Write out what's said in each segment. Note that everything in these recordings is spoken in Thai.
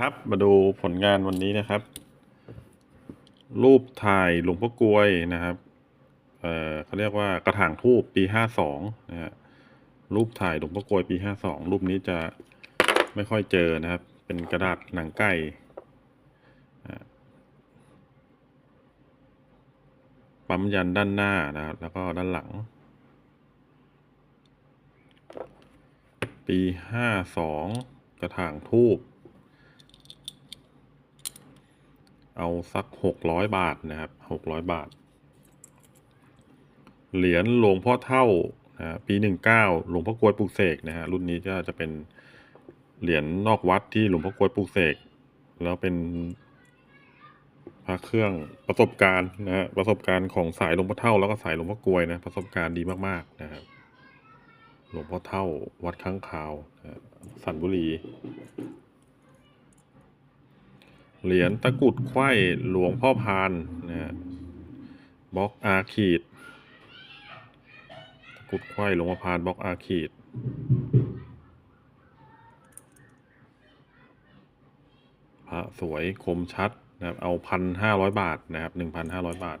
ครับมาดูผลงานวันนี้นะครับ รูปถ่ายหลวงพ่อกลวยนะครับเอ่อเขาเรียกว่ากระถางทูบปีห้าสองนะฮะรูปถ่ายหลวงพ่อกลวยปีห้าสองรูปนี้จะไม่ค่อยเจอนะครับ เป็นกระดาษหนังไก่ปั๊มยันด้านหน้านะครับ แล้วก็ด้านหลัง ปีห้าสองกระถางทูบ เอาสักหกร้อยบาทนะครับหกร้อยบาท เหรียญหลวงพ่อเท่านะปีหนึ่งเก้าหลวงพ่อกลวยปลูกเสกนะฮะรุ่นนี้ก็จะเป็นเหรียญนอกวัดที่หลวงพ่อกลวยปลูกเสกแล้วเป็นพระเครื่องประสบการณ์นะฮะประสบการณ์ของสายหลวงพ่อเท่า แล้วก็สายหลวงพ่อกลวยนะประสบการณ์ดีมากๆนะครับหลวงพ่อเท่าวัดข้างคาวสันบุรี เหรียญตะกุดไขว้หลวงพ่อพานนะฮะบล็อกอาขีดตะกุดไขว้หลวงพ่อพานบล็อกอาขีดพระสวยคมชัดนะครับเอาพันห้าร้อยบาทนะครับหนึ่งพันห้าร้อยบาท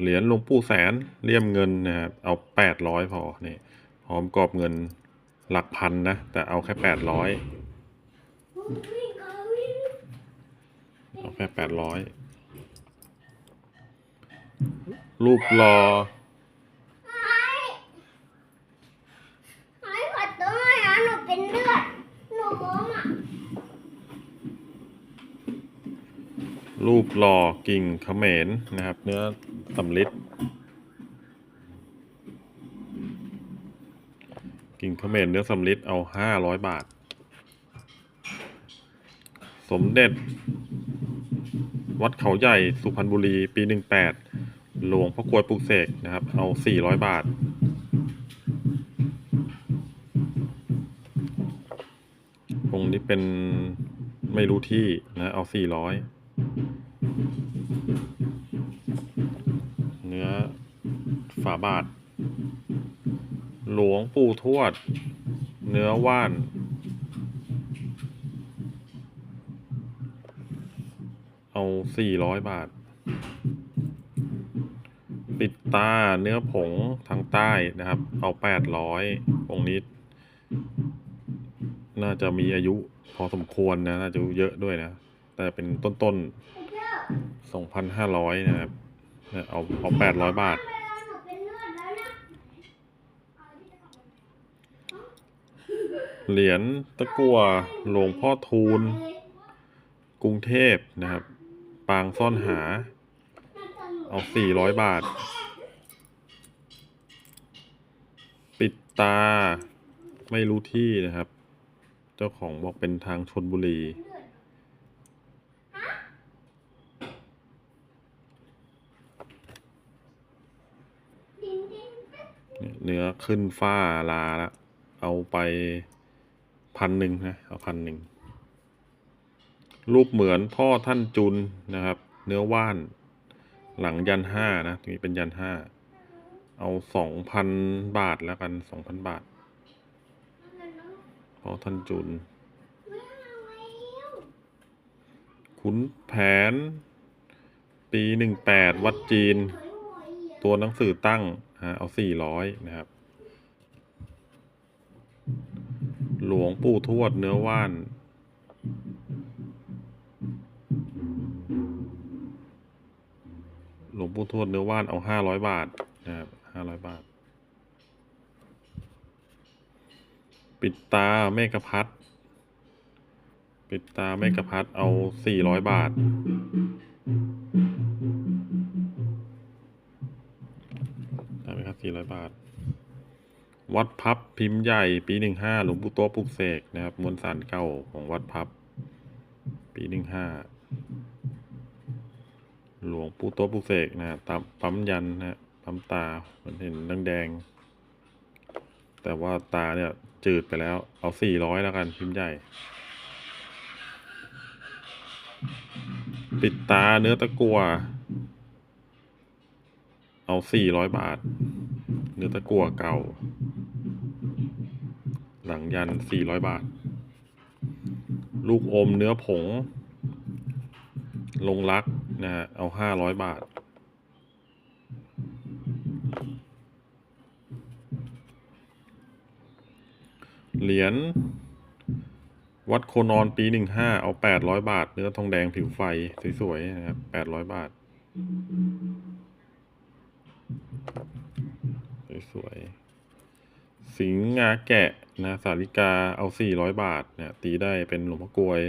เหรียญหลวงปู่แสนเลี่ยมเงินนะครับเอาแปดร้อยพอนี่พร้อมกรอบเงินหลักพันนะ แต่เอาแค่แปดร้อย เอาแค่แปดร้อยรูปรอหายขอตัวหน่อยนะหนูเป็นเลือดหนูล้มอะรูปรอกิ่งเขมรนะครับ เนื้อสำลิดกิ่งเขมรเนื้อสำลิดเอาห้าร้อยบาท สมเด็จ วัดเขาใหญ่สุพรรณบุรี ปีหนึ่งแปดหลวงพ่อกลวยปลุกเสกนะครับ เอาสี่ร้อยบาทองค์นี้เป็นไม่รู้ที่นะเอาสี่ร้อยเนื้อฝาบาท หลวงปู่ทวด เนื้อว่าน เอาสี่ร้อยบาท ปิดตาเนื้อผงทางใต้นะครับ เอาแปดร้อยองนี้ น่าจะมีอายุพอสมควรนะ น่าจะเยอะด้วยนะ แต่เป็นต้นๆสองพันห้าร้อยนะครับเนี่ยเอาเอาแปดร้อยบาทเหรียญตะกัวหลวงพ่อทูล กรุงเทพนะครับ ปางซ่อนหา เอาสี่ร้อยบาท ปิดตา ไม่รู้ที่นะครับ เจ้าของบอกเป็นทางชนบุรี เนื้อขึ้นฝ้าลาแล้วเอาไปพันหนึ่งนะ เอาพันหนึ่ง รูปเหมือนพ่อท่านจุนนะครับ เนื้อว่าน หลังยันห้านะตรงนี้เป็นยันห้า เอาสองพันบาทแล้วกันสองพันบาท พ่อท่านจุน ขุนแผน ปีหนึ่งแปดวัดจีน ตัวหนังสือตั้งฮะเอาสี่ร้อยนะครับ หลวงปู่ทวดเนื้อว่าน ปู่ทวดเนื้อว่านเอาห้าร้อยบาทนะครับห้าร้อยบาท ปิดตาเมฆพัดปิดตาเมฆพัดเอาสี่ร้อยบาท ได้ไหมครับสี่ร้อยบาท วัดพับพิมพ์ใหญ่ปีหนึ่งห้าหลวงปู่โตปลุกเสกนะครับมวลสารเก่าของวัดพับ ปีหนึ่งห้า หลวงปู่โตะปลุเสกนะตามปั๊มยันนะปั๊มตาเหมันเห็นแดงๆแต่ว่าตาเนี่ยจืดไปแล้ว เอาสี่ร้อยแล้วกันพิมพ์ใหญ่ ปิดตาเนื้อตะกัว เอาสี่ร้อยบาท เนื้อตะกัวเก่า หลังยันสี่ร้อยบาท ลูกอมเนื้อผง ลงรัก นะฮะเอาห้าร้อยบาท เหรียญวัดโคนอนปีหนึ่งห้าเอาแปดร้อยบาท เนื้อทองแดงผิวไฟ สวยๆนะครับแปดร้อยบาท สวยๆสิงห์งาแกะนะสาริกาเอาสี่ร้อยบาทเนี่ยตีได้เป็นหลวงพ่อกลวย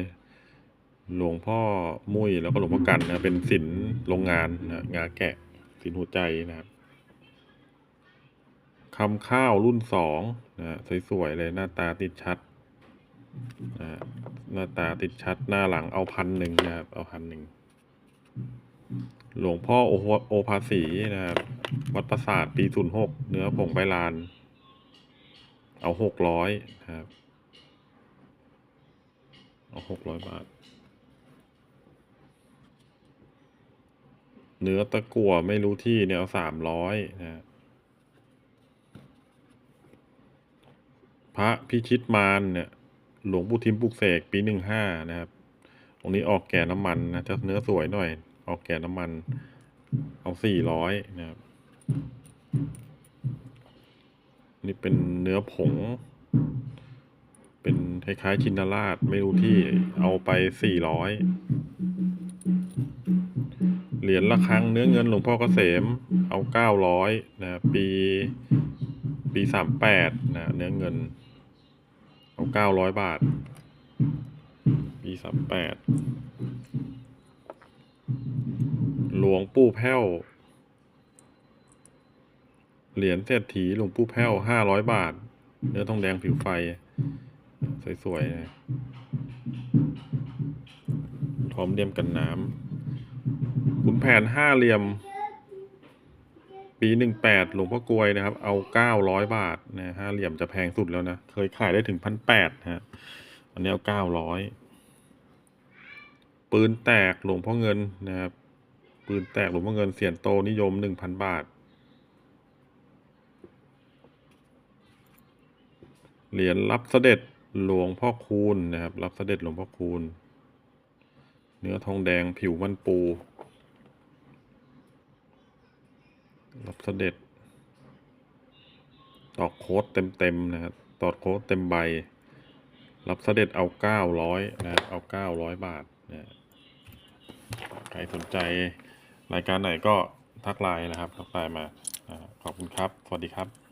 หลวงพ่อมุ้ยแล้วก็หลวงพ่อกันนะเป็นศิลป์โรงงานนะงาแกะศิลป์หัวใจนะครับคำข้าวรุ่นสองนะสวยๆเลยหน้าตาติดชัดนะหน้าตาติดชัดหน้าหลังเอาพันหนึ่งนะครับ เอาพันหนึ่งหลวงพ่อโอโหโอภาสีนะครับวัดประสาทปีศูนย์หกเนื้อผงใบลาน เอาหกร้อยครับ เอาหกร้อยบาท เนื้อตะกั่วไม่รู้ที่เนี่ยเอาสามร้อยนะฮะพระพิชิตมารเนี่ยหลวงปู่ทิมปลุกเสกปีหนึ่งห้านะครับตรงนี้ออกแก่น้ำมันนะจะเนื้อสวยหน่อย ออกแก่น้ำมัน เอาสี่ร้อยนะครับ นี่เป็นเนื้อผง เป็นคล้ายๆชินราชไม่รู้ที่เอาไปสี่ร้อย เหรียญละครั้งเนื้อเงินหลวงพ่อเกษมเอาเก้าร้อยนะปีปีสามแปดนะเนื้อเงิน เอาเก้าร้อยบาท ปีสามแปดหลวงปู่แพ้วเหรียญเศรษฐีหลวงปู่แพ้วห้าร้อยบาท เนื้อทองแดงผิวไฟ สวยๆนะพร้อมเลี่ยมกันน้ำ ขุนแผนห้าเหลี่ยม ปีหนึ่งแปดหลวงพ่อกลวยนะครับ เอาเก้าร้อยบาทนะห้าเหลี่ยมจะแพงสุดแล้วนะ เคยขายได้ถึงพันแปดฮะอันนี้เอาเก้าร้อยปืนแตกหลวงพ่อเงินนะครับ ปืนแตกหลวงพ่อเงินเสียนโตนิยมหนึ่งพันบาทเหรียญรับเสด็จหลวงพ่อคูณนะครับ รับเสด็จหลวงพ่อคูณ เนื้อทองแดงผิวมันปู รับเสด็จ ตอกโค้ดเต็มๆนะครับ ตอกโค้ดเต็มใบ รับเสด็จเอาเก้าร้อยนะครับเอาเก้าร้อยบาทนะใครสนใจรายการไหนก็ทักไลน์นะครับทักไลน์มาอ่าขอบคุณครับ สวัสดีครับ